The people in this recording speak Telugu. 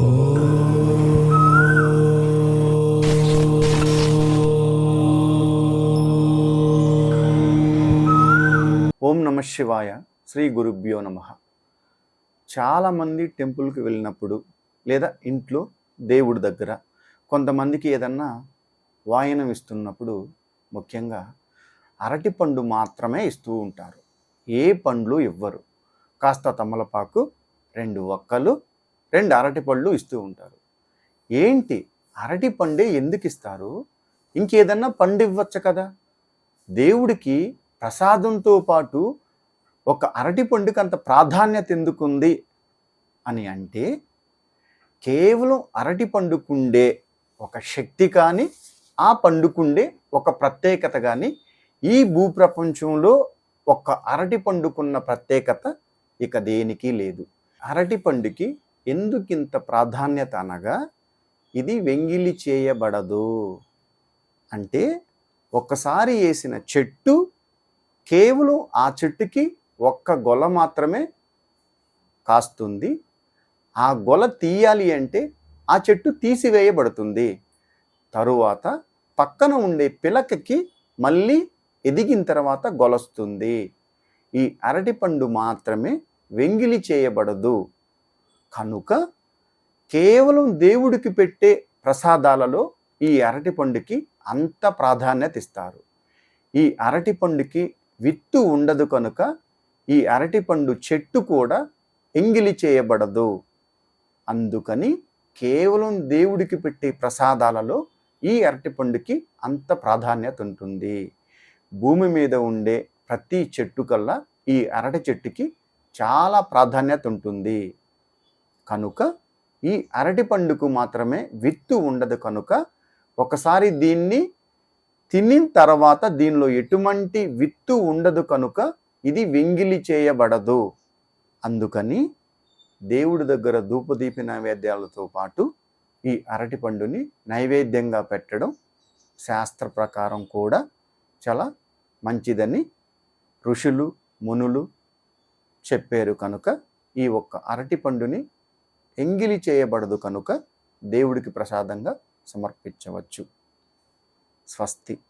ఓం నమ శివాయ. శ్రీ గురుభ్యో నమ. చాలామంది టెంపుల్కి వెళ్ళినప్పుడు లేదా ఇంట్లో దేవుడి దగ్గర కొంతమందికి ఏదన్నా వాయనం ఇస్తున్నప్పుడు ముఖ్యంగా అరటి పండు మాత్రమే ఇస్తూ ఉంటారు. ఏ పండ్లు ఇవ్వరు. కాస్త తమలపాకు రెండు ఒక్కలు రెండు అరటి పళ్ళు ఇస్తూ ఉంటారు. ఏంటి? అరటి పండే ఎందుకు ఇస్తారు? ఇంకేదన్నా పండు ఇవ్వచ్చు కదా. దేవుడికి ప్రసాదంతో పాటు ఒక అరటి పండుకి అంత ప్రాధాన్యత ఎందుకుంది? అని అంటే కేవలం అరటి పండుకుండే ఒక శక్తి కానీ ఆ పండుకుండే ఒక ప్రత్యేకత కానీ ఈ భూప్రపంచంలో ఒక అరటి పండుకున్న ప్రత్యేకత ఇక దేనికి లేదు. అరటి పండుకి ఎందుకింత ప్రాధాన్యత అనగా ఇది వెంగిలి చేయబడదు. అంటే ఒక్కసారి వేసిన చెట్టు కేవలం ఆ చెట్టుకి ఒక్క గొల మాత్రమే కాస్తుంది. ఆ గొల తీయాలి అంటే ఆ చెట్టు తీసివేయబడుతుంది. తరువాత పక్కన ఉండే పిలకకి మళ్ళీ ఎదిగిన తర్వాత గొలస్తుంది. ఈ అరటిపండు మాత్రమే వెంగిలి చేయబడదు. కనుక కేవలం దేవుడికి పెట్టే ప్రసాదాలలో ఈ అరటిపండుకి అంత ప్రాధాన్యత ఇస్తారు. ఈ అరటిపండుకి విత్తు ఉండదు కనుక ఈ అరటిపండు చెట్టు కూడా ఎంగిలి చేయబడదు. అందుకని కేవలం దేవుడికి పెట్టే ప్రసాదాలలో ఈ అరటిపండుకి అంత ప్రాధాన్యత ఉంటుంది. భూమి మీద ఉండే ప్రతి చెట్టు కల్లా ఈ అరటి చెట్టుకి చాలా ప్రాధాన్యత ఉంటుంది. కనుక ఈ అరటి పండుకు మాత్రమే విత్తు ఉండదు కనుక ఒకసారి దీన్ని తినిన తర్వాత దీనిలో ఎటువంటి విత్తు ఉండదు కనుక ఇది వెంగిలి చేయబడదు. అందుకని దేవుడి దగ్గర ధూపదీప నైవేద్యాలతో పాటు ఈ అరటి పండుని నైవేద్యంగా పెట్టడం శాస్త్ర ప్రకారం కూడా చాలా మంచిదని ఋషులు మునులు చెప్పారు కనుక ఈ ఒక్క అరటి పండుని ఎంగిలి చేయబడదు కనుక దేవుడికి ప్రసాదంగా సమర్పించవచ్చు. స్వస్తి.